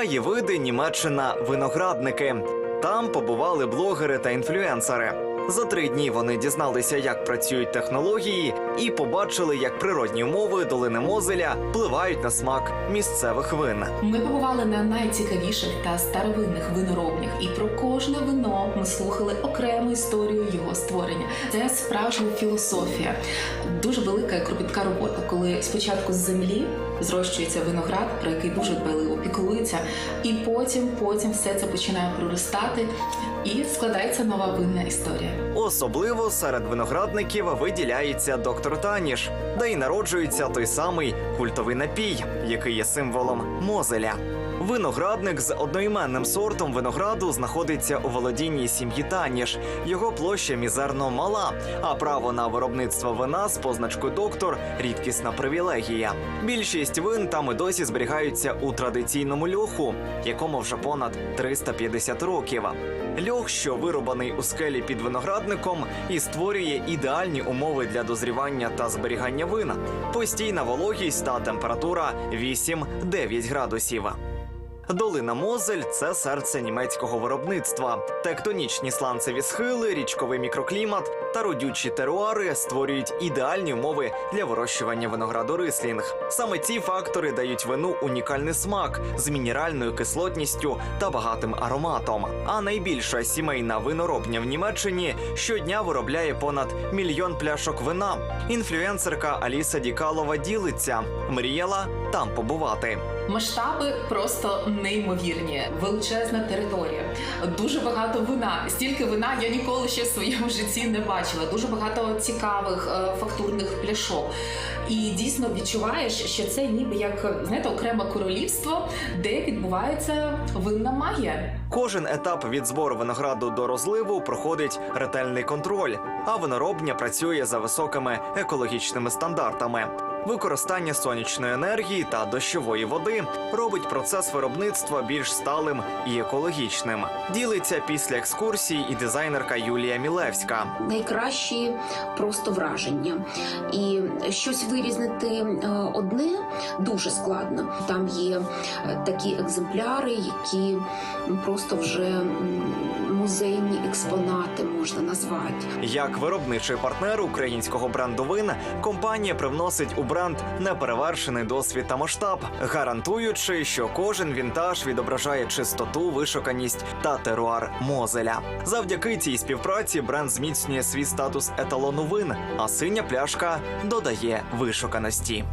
Краєвиди, Німеччина, виноградники. Там побували блогери та інфлюенсери. За три дні вони дізналися, як працюють технології, і побачили, як природні умови долини Мозеля впливають на смак місцевих вин. Ми побували на найцікавіших та старовинних виноробнях, і про кожне вино ми слухали окрему історію його створення. Це справжня філософія, дуже велика і кропітка робота, коли спочатку з землі зрощується виноград, про який дуже дбайливо піклується, і потім, потім все це починає проростати, і складається нова винна історія. Особливо серед виноградників виділяється доктор Таніш, де й народжується той самий культовий напій, який є символом Мозеля. Виноградник з одноіменним сортом винограду знаходиться у володінні сім'ї Таніш. Його площа мізерно мала, а право на виробництво вина з позначкою доктор рідкісна привілегія. Більшість вин там і досі зберігаються у традиційному льоху, якому вже понад 350 років. Льох, що вирубаний у скелі під виноградником, і створює ідеальні умови для дозрівання та зберігання вина. Постійна вологість та температура 8-9 градусів. Долина Мозель це серце німецького виробництва. Тектонічні сланцеві схили, річковий мікроклімат та родючі теруари створюють ідеальні умови для вирощування винограду рислінг. Саме ці фактори дають вину унікальний смак з мінеральною кислотністю та багатим ароматом. А найбільша сімейна виноробня в Німеччині щодня виробляє понад мільйон пляшок вина. Інфлюенсерка Аліса Дікалова ділиться, мріяла там побувати. Масштаби просто неймовірні, величезна територія, дуже багато вина. Стільки вина я ніколи ще в своєму житті не бачила. Дуже багато цікавих е, фактурних пляшок. І дійсно відчуваєш, що це ніби як знаєте, окреме королівство, де відбувається винна магія. Кожен етап від збору винограду до розливу проходить ретельний контроль, а виноробня працює за високими екологічними стандартами. Використання сонячної енергії та дощової води робить процес виробництва більш сталим і екологічним. Ділиться після екскурсії і дизайнерка Юлія Мілевська. найкращі просто враження. І щось вирізнити е, одне дуже складно. Там є е, такі екземпляри, які просто вже музейні експонати можна назвати. Як виробничий партнер українського бренду вин, компанія привносить у бренд неперевершений досвід та масштаб, гарантуючи, що кожен вінтаж відображає чистоту, вишуканість та теруар Мозеля. Завдяки цій співпраці бренд зміцнює свій статус еталону вин, а синя пляшка додає вишуканості.